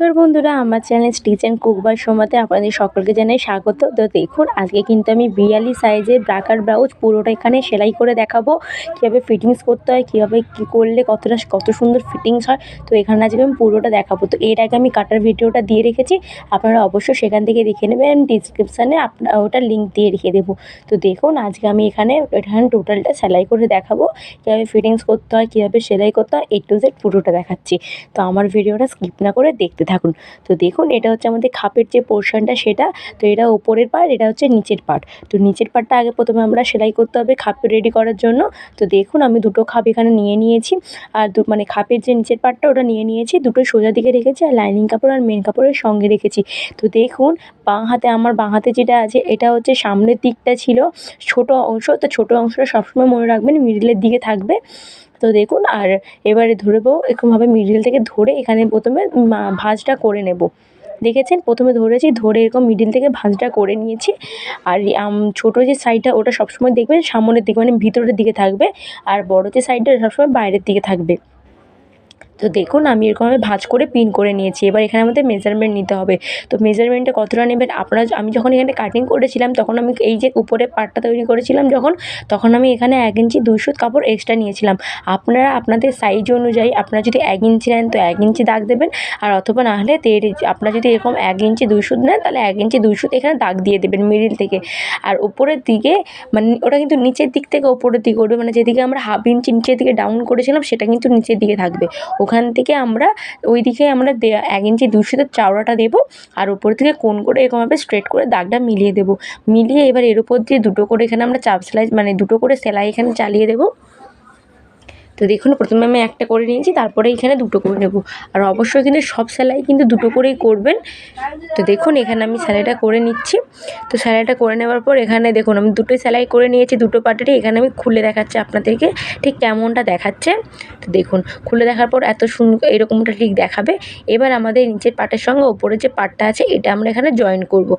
নমস্কার বন্ধুরা, আমার চ্যানেল অ্যান্ড কুক বাই সোমাতে আপনাদের সকলকে জানাই স্বাগত। তো দেখুন, আজকে কিন্তু আমি বিয়াল্লিশ সাইজের ব্রাকার ব্লাউজ পুরোটা এখানে সেলাই করে দেখাবো। কীভাবে ফিটিংস করতে হয়, কীভাবে কী করলে কতটা, কত সুন্দর ফিটিংস হয়, তো এখানে আজকে আমি পুরোটা দেখাবো। তো এর আগে আমি কাটার ভিডিওটা দিয়ে রেখেছি, আপনারা অবশ্যই সেখান থেকে দেখে নেবেন আমি ডিসক্রিপশানে আপনার ওটা লিঙ্ক দিয়ে রেখে দেবো। তো দেখুন, আজকে আমি এখানে এখানে টোটালটা সেলাই করে দেখাবো, কীভাবে ফিটিংস করতে হয়, কীভাবে সেলাই করতে হয় এ টু জেড পুরোটা দেখাচ্ছি। তো আমার ভিডিওটা স্কিপ না করে দেখতে থাকুন। তো দেখুন, এটা হচ্ছে আমাদের খাপের যে পোর্শনটা সেটা, তো এটা ওপরের পার্ট এটা হচ্ছে নিচের পার্ট তো নিচের পার্টটা আগে প্রথমে আমরা সেলাই করতে হবে খাপ রেডি করার জন্য। তো দেখুন, আমি দুটো খাপ এখানে নিয়ে নিয়েছি। আর দু মানে খাপের যে নিচের পার্টটা ওটা নিয়ে নিয়েছি। দুটো সোজা দিকে রেখেছি আর লাইনিং কাপড় আর মেন কাপড়ের সঙ্গে রেখেছি। তো দেখুন, বাঁ হাতে, আমার বাঁ হাতে যেটা আছে, এটা হচ্ছে সামনের দিকটা ছিল ছোট অংশ। তো ছোট অংশটা সবসময় মনে রাখবেন মিডিলের দিকে থাকবে। তো দেখুন, আর এবারে ধরবো এরকমভাবে মিডিল থেকে ধরে এখানে প্রথমে ভাঁজটা করে নেব। দেখেছেন? প্রথমে ধরেছি, ধরে এরকম মিডিল থেকে ভাঁজটা করে নিয়েছি। আর ছোটো যে সাইডটা ওটা সবসময় দেখবেন সামনের দিকে মানে ভিতরের দিকে থাকবে, আর বড়ো যে সাইডটা সবসময় বাইরের দিকে থাকবে। তো দেখুন, আমি এরকমভাবে ভাঁজ করে পিন করে নিয়েছি। এবার এখানে আমাদের মেজারমেন্ট নিতে হবে। তো মেজারমেন্টটা কতটা নেবেন? আপনারা আমি যখন এখানে কাটিং করেছিলাম, তখন আমি এই যে উপরে পাটটা তৈরি করেছিলাম যখন, তখন আমি এখানে এক ইঞ্চি দুই সুত কাপড় এক্সট্রা নিয়েছিলাম। আপনারা আপনাদের সাইজ অনুযায়ী আপনারা যদি এক ইঞ্চি নেন, তো এক ইঞ্চি দাগ দেবেন। আর অথবা না হলে দেড় ইঞ্চি, আপনারা যদি এরকম এক ইঞ্চি দুই সুত নেন, তাহলে এক ইঞ্চি দুই সুত এখানে দাগ দিয়ে দেবেন মিডিল থেকে। আর উপরের দিকে মানে ওটা কিন্তু নিচের দিক থেকে উপরের দিকে উঠবে। মানে যেদিকে আমরা হাফ ইঞ্চি নিচের দিকে ডাউন করেছিলাম, সেটা কিন্তু নিচের দিকে থাকবে। ওখান থেকে আমরা ওই দিকে আমরা এক ইঞ্চি সুতের চাওড়াটা দেবো আর উপর থেকে কোন করে এরকমভাবে স্ট্রেট করে দাগটা মিলিয়ে দেবো। মিলিয়ে এবার এর উপর দিয়ে দুটো করে এখানে আমরা চাপ সেলাই মানে দুটো করে সেলাই এখানে চালিয়ে দেবো। তো দেখুন, প্রথমে আমি একটা করে নিয়েছি, তারপরে এখানে দুটো করে নেব। আর অবশ্যই কিন্তু সব সেলাই কিন্তু দুটো করেই করবেন। তো দেখুন, এখানে আমি সেলাইটা করে নিচ্ছি। তো সেলাইটা করে নেওয়ার পর এখানে দেখুন, আমি দুটো সেলাই করে নিয়েছি, দুটো পাটেরই। এখানে আমি খুলে দেখাচ্ছি আপনাদেরকে ঠিক কেমনটা দেখাচ্ছে। তো দেখুন, খুলে দেখার পর এত সুন্দর এরকমটা ঠিক দেখাবে। এবার আমাদের নিচের পাটের সঙ্গে ওপরের যে পাটটা আছে, এটা আমরা এখানে জয়েন করব।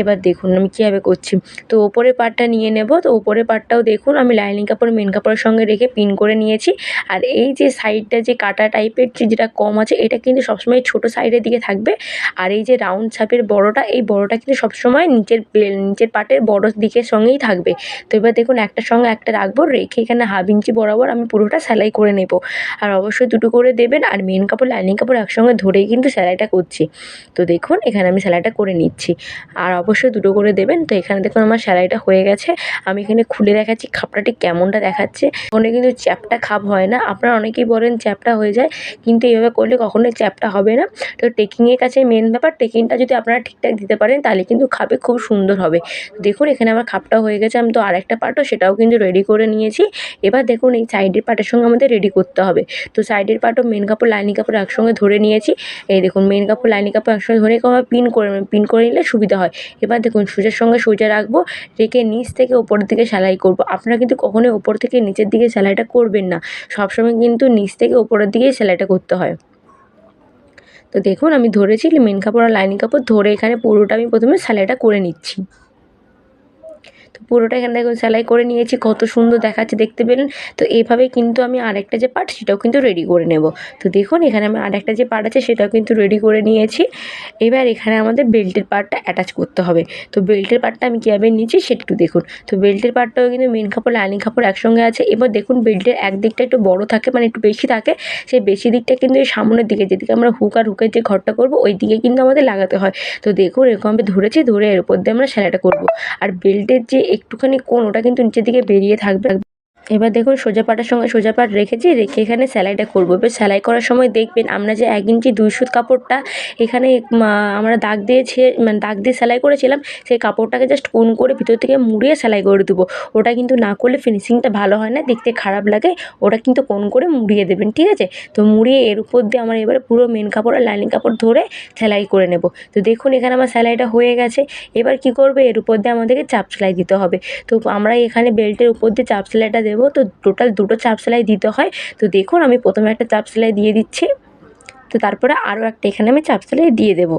এবার দেখুন, আমি কীভাবে করছি। তো ওপরের পাটটা নিয়ে নেব। তো ওপরের পাটটাও দেখুন, আমি লাইনিং কাপড়, মেন কাপড়ের সঙ্গে রেখে পিন করে নিয়েছি। আর এই যে সাইডটা যে কাটা টাইপের যে যেটা কম আছে, এটা কিন্তু সবসময় ছোটো সাইডের দিকে থাকবে। আর এই যে রাউন্ড ছাপের বড়টা, এই বড়টা কিন্তু সবসময় নিচের নিচের পাটের বড় দিকের সঙ্গেই থাকবে। তো এবার দেখুন একটার সঙ্গে একটা রাখব, রেখে এখানে হাফ ইঞ্চি বরাবর আমি পুরোটা সেলাই করে নেব। আর অবশ্যই দুটো করে দেবেন, আর মেন কাপড় লাইনিং কাপড় একসঙ্গে ধরেই কিন্তু সেলাইটা করছি। তো দেখুন, এখানে আমি সেলাইটা করে নিচ্ছি। আর অবশ্যই দুটো করে দেবেন। তো এখানে দেখুন, আমার সেলাইটা হয়ে গেছে। আমি এখানে খুলে দেখাচ্ছি খাপটা ঠিক কেমনটা দেখাচ্ছে। ওখানে কিন্তু চ্যাপটা খাপ হয় না। আপনারা অনেকেই বলেন চ্যাপটা হয়ে যায়, কিন্তু এইভাবে করলে কখনোই চ্যাপটা হবে না। তো টেকিংয়ের কাছে মেন ব্যাপার টেকিংটা যদি আপনারা ঠিকঠাক দিতে পারেন, তাহলে কিন্তু খাপে খুব সুন্দর হবে। দেখুন, এখানে আমার খাপটা হয়ে গেছে, আমি তো আরেকটা পার্টও সেটাও কিন্তু রেডি করে নিয়েছি। এবার দেখুন, এই সাইডের পার্টের সঙ্গে আমাদের রেডি করতে হবে। তো সাইডের পার্টও মেন কাপড় লাইনিং কাপড় একসঙ্গে ধরে নিয়েছি। এই দেখুন মেন কাপড় লাইনিং কাপড় একসঙ্গে ধরে এরকম পিন করে পিন করে নিলে সুবিধা হয়। এবার দেখুন, সোজার সঙ্গে সোজা রাখব, রেখে নিচ থেকে ওপরের দিকে সেলাই করব। আপনারা কিন্তু কখনোই ওপর থেকে নিচের দিকে সেলাইটা করবেন না। সবসময় কিন্তু নিচ থেকে ওপরের দিকেই সেলাইটা করতে হয়। তো দেখুন আমি ধরেছি, মেন কাপড় আর লাইনিং কাপড় ধরে এখানে পুরোটা আমি প্রথমে সেলাইটা করে নিচ্ছি। পুরোটা এখানে দেখুন সেলাই করে নিয়েছি, কত সুন্দর দেখাচ্ছে, দেখতে পেলেন? তো এইভাবে কিন্তু আমি আরেকটা যে পার্ট সেটাও কিন্তু রেডি করে নেব। তো দেখুন, এখানে আমি আরেকটা যে পার্ট আছে, সেটাও কিন্তু রেডি করে নিয়েছি। এবার এখানে আমাদের বেল্টের পার্টটা অ্যাটাচ করতে হবে। তো বেল্টের পার্টটা আমি কীভাবে নিয়েছি সেটা একটু দেখুন। তো বেল্টের পার্টটাও কিন্তু মেন কাপড় লাইনিং কাপড় একসঙ্গে আছে। এবার দেখুন বেল্টের এক দিকটা একটু বড় থাকে মানে একটু বেশি থাকে, সেই বেশি দিকটা কিন্তু এই সামনের দিকে, যেদিকে আমরা হুক আর হুকের যে ঘরটা করব, ওই দিকে কিন্তু আমাদের লাগাতে হয়। তো দেখুন, এরকম আমি ধরেছি, ধরে এর উপর দিয়ে আমরা সেলাইটা করব। আর বেল্টের যে একটুখানি কোণ ওটা কিন্তু নিচের দিকে বেরিয়ে থাকবে। এবার দেখুন সোজা পাটার সঙ্গে সোজা পাট রেখেছি, রেখে এখানে সেলাইটা করব। এবার সেলাই করার সময় দেখবেন আমরা যে এক ইঞ্চি দুই সুত কাপড়টা এখানে আমরা দাগ দিয়েছে মানে দাগ দিয়ে সেলাই করেছিলাম, সেই কাপড়টাকে জাস্ট কোন করে ভিতর থেকে মুড়িয়ে সেলাই করে দেবো। ওটা কিন্তু না করলে ফিনিশিংটা ভালো হয় না, দেখতে খারাপ লাগে, ওটা কিন্তু কোন করে মুড়িয়ে দেবেন, ঠিক আছে? তো মুড়িয়ে এর উপর দিয়ে আমার এবারে পুরো মেন কাপড় আর লাইনিং কাপড় ধরে সেলাই করে নেব। তো দেখুন এখানে আমার সেলাইটা হয়ে গেছে, এবার কি করবে? এর উপর দিয়ে আমাদেরকে চাপ সেলাই দিতে হবে। তো আমরা এখানে বেল্টের উপর দিয়ে চাপ সেলাইটা দেবো। তো টোটাল দুটো চাপ সেলাই দিতে হয়। তো দেখুন, আমি প্রথমে একটা চাপ সেলাই দিয়ে দিচ্ছি। তো তারপরে আরও একটা, এখানে আমি চাপ সেলাই দিয়ে দেবো।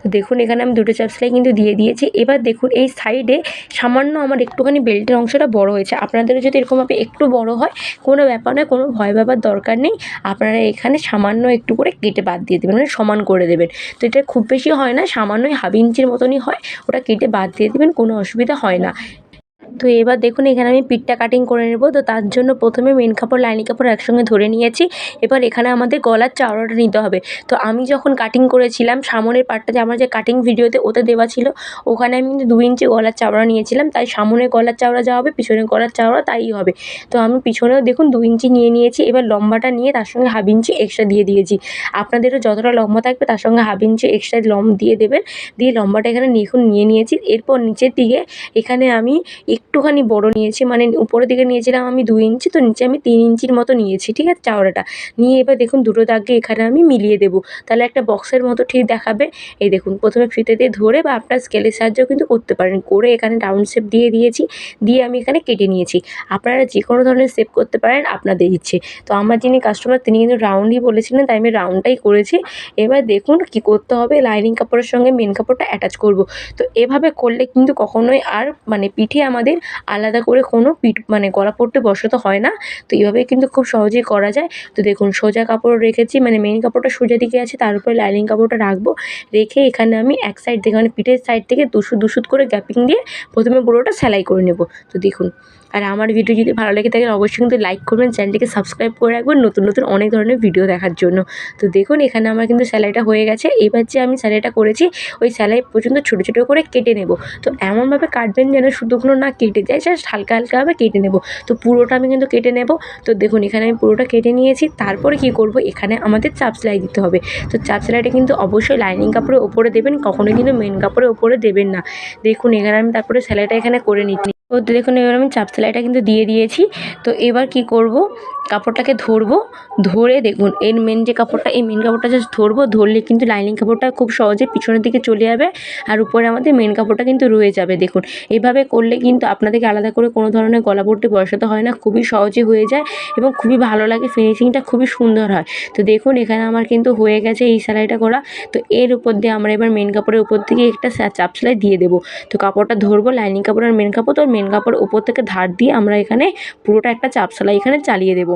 তো দেখুন, এখানে আমি দুটো চাপ সেলাই কিন্তু দিয়ে দিয়েছি। এবার দেখুন, এই সাইডে সামান্য আমার একটুখানি বেল্টের অংশটা বড় হয়েছে। আপনাদেরও যদি এরকমভাবে একটু বড় হয়, কোনো ব্যাপার নয়, কোনো ভয় পাবার দরকার নেই। আপনারা এখানে সামান্য একটু করে কেটে বাদ দিয়ে দেবেন মানে সমান করে দেবেন। তো এটা খুব বেশি হয় না, সামান্যই হাফ ইঞ্চির মতনই হয়। ওটা কেটে বাদ দিয়ে দেবেন, কোনো অসুবিধা হয় না। তো এবার দেখুন, এখানে আমি পিঠটা কাটিং করে নেব। তো তার জন্য প্রথমে মেন কাপড়, লাইনিং কাপড় একসঙ্গে ধরে নিয়েছি। এবার এখানে আমাদের গলার চাওড়াটা নিতে হবে। তো আমি যখন কাটিং করেছিলাম, সামনের পার্টটা যে আমার যে কাটিং ভিডিওতে ওতে দেওয়া ছিল, ওখানে আমি কিন্তু দু ইঞ্চি গলার চাওড়া নিয়েছিলাম। তাই সামনের গলার চাওড়া যা হবে, পিছনের গলার চাওড়া তাই হবে। তো আমি পিছনেও দেখুন দু ইঞ্চি নিয়ে নিয়েছি। এবার লম্বাটা নিয়ে তার সঙ্গে হাফ ইঞ্চি এক্সট্রা দিয়ে দিয়েছি। আপনাদেরও যতটা লম্বা থাকবে, তার সঙ্গে হাফ ইঞ্চি এক্সট্রা লম দিয়ে দেবেন। দিয়ে লম্বাটা এখানে দেখুন নিয়ে নিয়েছি। এরপর নিচের দিকে এখানে আমি একটুখানি বড় নিয়েছি মানে উপরের দিকে নিয়েছিলাম আমি দু ইঞ্চি, তো নিচে আমি তিন ইঞ্চির মতো নিয়েছি, ঠিক আছে, চাওড়াটা। নিয়ে এবার দেখুন দুটো দাগকে এখানে আমি মিলিয়ে দেবো। তাহলে একটা বক্সের মতো ঠিক দেখাবে। এই দেখুন, প্রথমে ফিতে দিয়ে ধরে বা আপনার স্কেলের সাহায্যেও কিন্তু করতে পারেন। করে এখানে রাউন্ড শেপ দিয়ে দিয়েছি, দিয়ে আমি এখানে কেটে নিয়েছি। আপনারা যে কোনো ধরনের শেপ করতে পারেন আপনাদের ইচ্ছে। তো আমার যিনি কাস্টমার তিনি কিন্তু রাউন্ডই বলেছিলেন, তাই আমি রাউন্ডটাই করেছি। এবার দেখুন কী করতে হবে লাইনিং কাপড়ের সঙ্গে মেন কাপড়টা অ্যাটাচ করব। তো এভাবে করলে কিন্তু কখনোই আর মানে পিঠে আমাদের আলাদা করে কোনো পিঠ মানে গলা পড়তে বসাতে হয় না। তো এইভাবে কিন্তু খুব সহজেই করা যায়। তো দেখুন, সোজা কাপড় রেখেছি মানে মেন কাপড়টা সোজা দিকে আছে, তার উপরে লাইনিং কাপড়টা রাখব। রেখে এখানে আমি এক সাইড থেকে মানে পিঠের সাইড থেকে দুশো দুশুদ করে গ্যাপিং দিয়ে প্রথমে পুরোটা সেলাই করে নেব। তো দেখুন আর আমার ভিডিও যদি ভালো লেগে থাকে, অবশ্যই কিন্তু লাইক করবেন, চ্যানেলটিকে সাবস্ক্রাইব করে রাখবেন, নতুন নতুন অনেক ধরনের ভিডিও দেখার জন্য। তো দেখুন, এখানে আমার কিন্তু স্যালাইটা হয়ে গেছে। এবার যে আমি স্যালাইটা করেছি, ওই সেলাই পর্যন্ত ছোটো ছোটো করে কেটে নেব। তো এমনভাবে কাটবেন যেন শুধুগুলো না কেটে যায় জাস্ট হালকা, হালকাভাবে কেটে নেব। তো পুরোটা আমি কিন্তু কেটে নেব। তো দেখুন, এখানে আমি পুরোটা কেটে নিয়েছি। তারপরে কী করব? এখানে আমাদের চাপ সেলাই দিতে হবে। তো চাপ সেলাইটা কিন্তু অবশ্যই লাইনিং কাপড়ের ওপরে দেবেন, কখনোই কিন্তু মেন কাপড়ের ওপরে দেবেন না। দেখুন, এখানে আমি তারপরে সেলাইটা এখানে করে নিচ্ছি। তো দেখুন এবার আমি চাপ সেলাইটা কিন্তু দিয়ে দিয়েছি। তো এবার কি করব? কাপড়টাকে ধরবো, ধরে দেখুন, এর মেন যে কাপড়টা, এই মেন কাপড়টা জাস্ট ধরবো, ধরলে কিন্তু লাইনিং কাপড়টা খুব সহজে পিছনের দিকে চলে যাবে আর উপরে আমাদের মেন কাপড়টা কিন্তু রয়ে যাবে, দেখুন। এভাবে করলে কিন্তু আপনাদেরকে আলাদা করে কোনো ধরনের গলা পট্টি বসাতে হয় না, খুবই সহজে হয়ে যায় এবং খুবই ভালো লাগে ফিনিশিংটা খুবই সুন্দর হয়। তো দেখুন, এখানে আমার কিন্তু হয়ে গেছে এই সেলাইটা করা। তো এর উপর দিয়ে আমরা এবার মেন কাপড়ের উপর থেকে একটা চাপ সেলাই দিয়ে দেবো। তো কাপড়টা ধরবো লাইনিং কাপড় আর মেন কাপড়, তো মেন কাপড় উপর থেকে ধার দিয়ে আমরা এখানে পুরোটা একটা চাপ সেলাই এখানে চালিয়ে দেবো।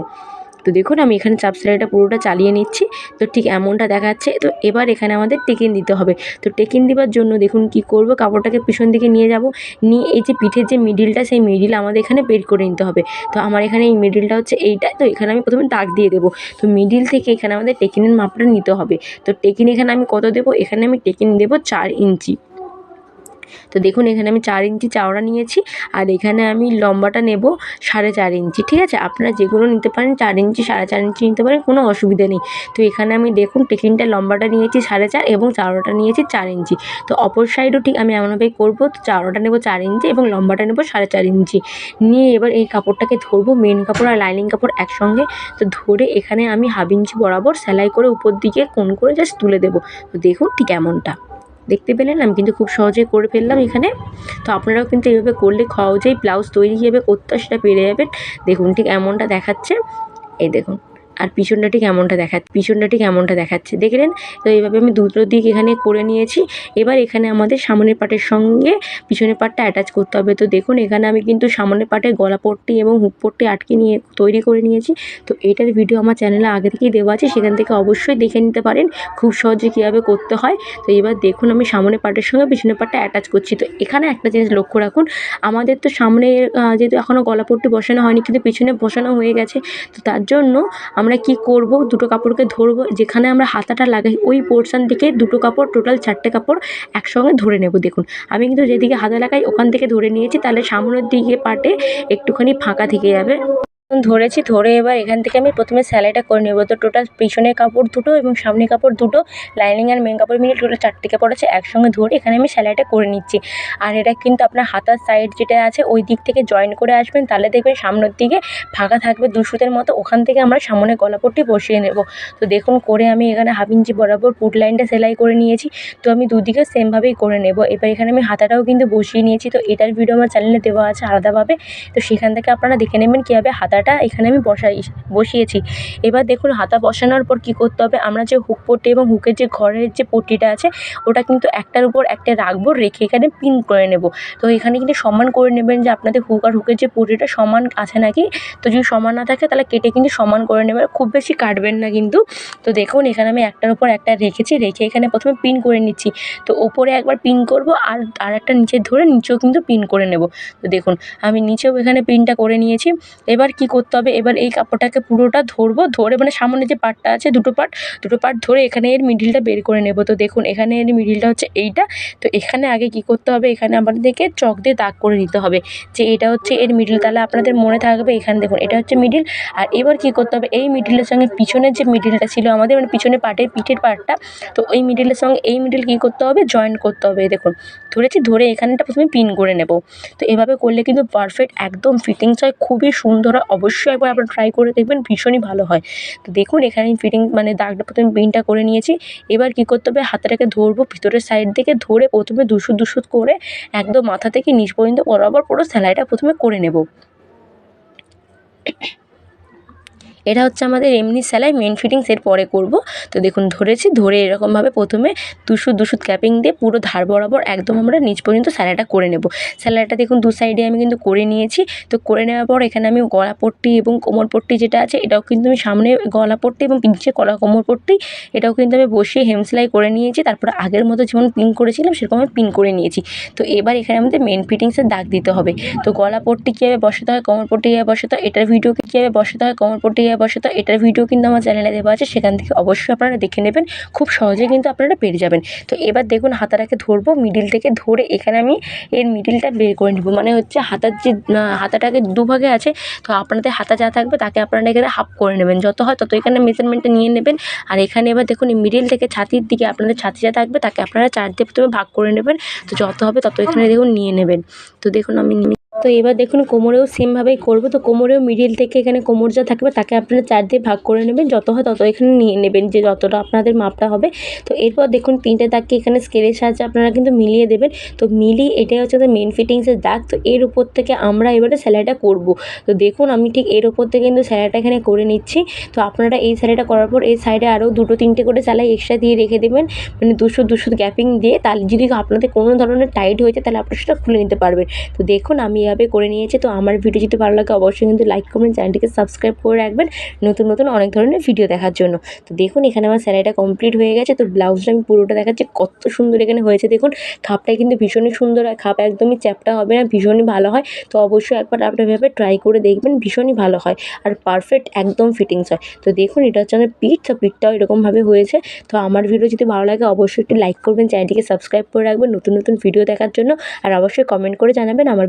তো দেখুন, আমি এখানে চাপ সেলাইটা পুরোটা চালিয়ে নিচ্ছি। তো ঠিক এমনটা দেখাচ্ছে। তো এবার এখানে আমাদের টেকিন দিতে হবে। তো টেকিন দেওয়ার জন্য দেখুন কি করব, কাপড়টাকে পিছন দিকে নিয়ে যাব। নিয়ে এই যে পিঠের যে মিডিলটা সেই মিডিল আমাদের এখানে বের করে নিতে হবে। তো আমার এখানে এই মিডিলটা হচ্ছে এইটা। তো এখানে আমি প্রথমে দাগ দিয়ে দেবো। তো মিডিল থেকে এখানে আমাদের টেকিনের মাপটা নিতে হবে। তো টেকিন এখানে আমি কত দেবো? এখানে আমি টেকিন দেবো চার ইঞ্চি। তো দেখুন, এখানে আমি চার ইঞ্চি চাওড়া নিয়েছি আর এখানে আমি লম্বাটা নেব সাড়ে চার ইঞ্চি, ঠিক আছে? আপনারা যেগুলো নিতে পারেন, চার ইঞ্চি, সাড়ে চার ইঞ্চি নিতে পারেন, কোনো অসুবিধা নেই। তো এখানে আমি দেখুন টেকিনটা লম্বাটা নিয়েছি সাড়ে চার এবং চাওড়াটা নিয়েছি চার ইঞ্চি। তো অপর সাইডও ঠিক আমি এমনভাবেই করব, তো চাওড়াটা নেব চার ইঞ্চি এবং লম্বাটা নেব সাড়ে চার ইঞ্চি। নিয়ে এবার এই কাপড়টাকে ধরবো মেন কাপড় আর লাইনিং কাপড় একসঙ্গে। তো ধরে এখানে আমি হাফ ইঞ্চি বরাবর সেলাই করে উপর দিকে কোন করে জাস্ট তুলে দেবো। তো দেখুন ঠিক এমনটা। দেখতে পেলেন, আমি কিন্তু খুব সহজেই করে ফেললাম এখানে। তো আপনারাও কিন্তু এইভাবে করলে সহজেই ব্লাউজ তৈরি কীভাবে করতে সেটা পেরে যাবেন। দেখুন ঠিক এমনটা দেখাচ্ছে। এই দেখুন। আর পিছনটা ঠিক এমনটা দেখাচ্ছে পিছনটা ঠিক এমনটা দেখাচ্ছে। দেখলেন তো এইভাবে আমি দুটো দিক এখানে করে নিয়েছি। এবার এখানে আমাদের সামনের পাটের সঙ্গে পিছনের পাটটা অ্যাটাচ করতে হবে। তো দেখুন, এখানে আমি কিন্তু সামনের পাটে গলা পট্টি এবং হুক পট্টি আটকে নিয়ে তৈরি করে নিয়েছি। তো এটার ভিডিও আমার চ্যানেলে আগে থেকেই দেওয়া আছে, সেখান থেকে অবশ্যই দেখে নিতে পারেন। খুব সহজে কীভাবে করতে হয়। তো এবার দেখুন, আমি সামনের পাটের সঙ্গে পিছনের পাটটা অ্যাটাচ করছি। তো এখানে একটা জিনিস লক্ষ্য রাখুন, আমাদের তো সামনে যেহেতু এখনও গলা পট্টি বসানো হয়নি, কিন্তু পিছনে বসানো হয়ে গেছে। তো তার জন্য আমরা কি করব? দুটো কাপড়কে ধরবো। যেখানে আমরা হাতাটা লাগাই, ওই পোর্শান থেকে দুটো কাপড় টোটাল চারটে কাপড় একসঙ্গে ধরে নেব। দেখুন, আমি কিন্তু যেদিকে হাতা লাগাই, ওখান থেকে ধরে নিয়েছি। তাহলে সামনের দিকে পাটে একটুখানি ফাঁকা থেকে যাবে। ধরেছি, ধরে এবার এখান থেকে আমি প্রথমে সেলাইটা করে নেব। তো টোটাল পিছনের কাপড় দুটো এবং সামনে কাপড় দুটো লাইনিং আর মেন কাপড় মিলে টোটাল চারটে কাপড় আছে, একসঙ্গে ধরে এখানে আমি সেলাইটা করে নিচ্ছি। আর এটা কিন্তু আপনার হাতার সাইড যেটা আছে, ওই দিক থেকে জয়েন করে আসবেন, তাহলে দেখবেন সামনের দিকে ফাঁকা থাকবে দুশুতের মতো, ওখান থেকে আমরা সামনে গলাপট্টি বসিয়ে নেব। তো দেখুন, করে আমি এখানে হাফ ইঞ্চি বরাবর পুট লাইনটা সেলাই করে নিয়েছি, তো আমি দুদিকে সেমভাবেই করে নেব। এবার এখানে আমি হাতাটাও কিন্তু বসিয়ে নিয়েছি, তো এটার ভিডিও আমার চ্যানেলে দেওয়া আছে আলাদাভাবে, তো সেখান থেকে আপনারা দেখে নেবেন কীভাবে হাতাটা হাতাটা এখানে আমি বসাই, বসিয়েছি। এবার দেখুন, হাতা বসানোর পর কী করতে হবে? আমরা যে হুক পট্টি এবং হুকের যে ঘরের যে পট্টিটা আছে, ওটা কিন্তু একটার উপর একটা রাখব, রেখে এখানে পিন করে নেব। তো এখানে কিন্তু সমান করে নেবেন যে আপনাদের হুক আর হুকের যে পট্টিটা সমান আছে নাকি? তো যদি সমান না থাকে, তাহলে কেটে কিন্তু সমান করে নেবেন। খুব বেশি কাটবেন না কিন্তু। তো দেখুন, এখানে আমি একটার উপর একটা রেখেছি, রেখে এখানে প্রথমে পিন করে নিচ্ছি। তো ওপরে একবার পিন করব আর আর একটা নিচে ধরে নিচেও কিন্তু পিন করে নেব। তো দেখুন, আমি নিচেও এখানে পিনটা করে নিয়েছি। এবার কি করতে হবে। এবার এই কাপড়টাকে পুরোটা ধরবো, ধরে মানে সামনে যে পার্টটা আছে দুটো পার্ট দুটো পার্ট ধরে এখানে এর মিডিলটা বের করে নেব। তো দেখুন, এখানে এর মিডিলটা হচ্ছে এইটা। তো এখানে আগে কি করতে হবে? এখানে আমাদেরকে চক দিয়ে দাগ করে নিতে হবে। যে এটা হচ্ছে এর মিডিল তাহলে আপনাদের মনে থাকবে এখানে দেখুন, এটা হচ্ছে মিডিল আর এবার কি করতে হবে? এই মিডিলের সঙ্গে পিছনের যে মিডিলটা ছিল আমাদের মানে পিছনে পার্টের পিঠের পার্টটা তো ওই মিডিলের সঙ্গে এই মিডিল কী করতে হবে? জয়েন করতে হবে দেখুন। ধরেছি, ধরে এখানটা প্রথমে পিন করে নেব। তো এভাবে করলে কিন্তু পারফেক্ট একদম ফিটিংস হয়, খুবই সুন্দর হয় অবশ্যই একবার আপনারা ট্রাই করে দেখবেন, ভীষণই ভালো হয়। তো দেখুন, এখানে ফিটিং মানে দাগটা প্রথমে পিনটা করে নিয়েছি। এবার কি করতে হবে? হাতটাকে ধরবো ভিতরের সাইড থেকে ধরে প্রথমে দুশো দুশো করে একদম মাথা থেকে নিচ পর্যন্ত বরাবর পুরো সেলাইটা প্রথমে করে নেব। এটা হচ্ছে আমাদের এমনি সেলাই মেন ফিটিংস এর পরে করব। তো দেখুন, ধরেছি, ধরে এরকমভাবে প্রথমে দুশো দুশুদ ক্যাপিং দিয়ে পুরো ধার বরাবর একদম আমরা নিচ পর্যন্ত সেলাইটা করে নেব। সেলাইটা দেখুন, দু সাইডে আমি কিন্তু করে নিয়েছি। তো করে নেওয়ার পর এখানে আমি গলা পট্টি এবং কোমর পট্টি যেটা আছে, এটাও কিন্তু আমি সামনে গলা পট্টি এবং নিচে কলা কোমর পট্টি, এটাও কিন্তু আমি বসিয়ে হেম সেলাই করে নিয়েছি। তারপরে আগের মতো যেমন পিন করেছিলাম, সেরকম আমি পিন করে নিয়েছি। তো এবার এখানে আমাদের মেন ফিটিংসের দাগ দিতে হবে। তো গলা পট্টি কীভাবে বসাতে হয়, কোমর পট্টি কীভাবে বসাতে হয়, এটার ভিডিও কীভাবে বসাতে হয়, কোমর পট্টি হয় এটার ভিডিও কিন্তু আমার চ্যানেলে দেওয়া আছে, সেখান থেকে অবশ্যই আপনারা দেখে নেবেন, খুব সহজেই কিন্তু আপনারা পেরে যাবেন। তো এবার দেখুন, হাতাটাকে ধরবো মিডিল থেকে ধরে এখানে আমি এর মিডিলটা বের করে নেব মানে হচ্ছে হাতার যে হাতাটাকে দুভাগে আছে, তো আপনাদের হাতা যা থাকবে তাকে আপনারা এখানে হাফ করে নেবেন, যত হয় তত এখানে মেজারমেন্টটা নিয়ে নেবেন। আর এখানে এবার দেখুন, এই মিডিল থেকে ছাতির দিকে আপনাদের ছাতি যা থাকবে তাকে আপনারা চার দিয়ে প্রথমে ভাগ করে নেবেন, তো যত হবে তত এখানে দেখুন নিয়ে নেবেন। তো দেখুন আমি তো এবার দেখুন, কোমরেও সেমভাবেই করব। তো কোমরেও মিডিল থেকে এখানে কোমর যা থাকবে, তাকে আপনারা চার দিয়ে ভাগ করে নেবেন। যত হয় তত এখানে নিয়ে নেবেন যে যতটা আপনাদের মাপটা হবে। তো এরপর দেখুন, তিনটে দাগকে এখানে স্কেলের সাহায্যে আপনারা কিন্তু মিলিয়ে দেবেন। তো মিলিয়ে এটাই হচ্ছে আমাদের মেন ফিটিংসের দাগ। তো এর উপর থেকে আমরা এবারে স্যালাইটা করব। তো দেখুন, আমি ঠিক এর উপর থেকে কিন্তু স্যালাইটা এখানে করে নিচ্ছি। তো আপনারা এই স্যালাইটা করার পর এই সাইডে আরও দুটো, তিনটে করে সেলাই এক্সট্রা দিয়ে রেখে দেবেন। মানে দুশো দুশো গ্যাপিং দিয়ে। তাহলে যদি আপনাদের কোনো ধরনের টাইট হয়েছে তাহলে আপনারা সেটা খুলে নিতে পারবেন। তো দেখুন, আমি এভাবে করে নিয়েছে। তো আমার ভিডিও যদি ভালো লাগে অবশ্যই কিন্তু লাইক করবেন চ্যানেলটিকে সাবস্ক্রাইব করে রাখবেন নতুন নতুন অনেক ধরনের ভিডিও দেখার জন্য। তো দেখুন, এখানে আমার সেলাইটা কমপ্লিট হয়ে গেছে। তো ব্লাউজটা আমি পুরোটা দেখাচ্ছি। কত সুন্দর এখানে হয়েছে। দেখুন খাপটা কিন্তু ভীষণই সুন্দর হয়। খাপ একদমই চ্যাপটা হবে না, ভীষণই ভালো হয়। তো অবশ্যই একবার আপনার এভাবে ট্রাই করে দেখবেন, ভীষণই ভালো হয়। আর পারফেক্ট একদম ফিটিংস হয়। তো দেখুন, এটা হচ্ছে আমার পিঠ। তো পিঠটাও এরকমভাবে হয়েছে। তো আমার ভিডিও যদি ভালো লাগে অবশ্যই একটু লাইক করবেন চ্যানেলটিকে সাবস্ক্রাইব করে রাখবেন নতুন নতুন ভিডিও দেখার জন্য। আর অবশ্যই কমেন্ট করে জানাবেন আমার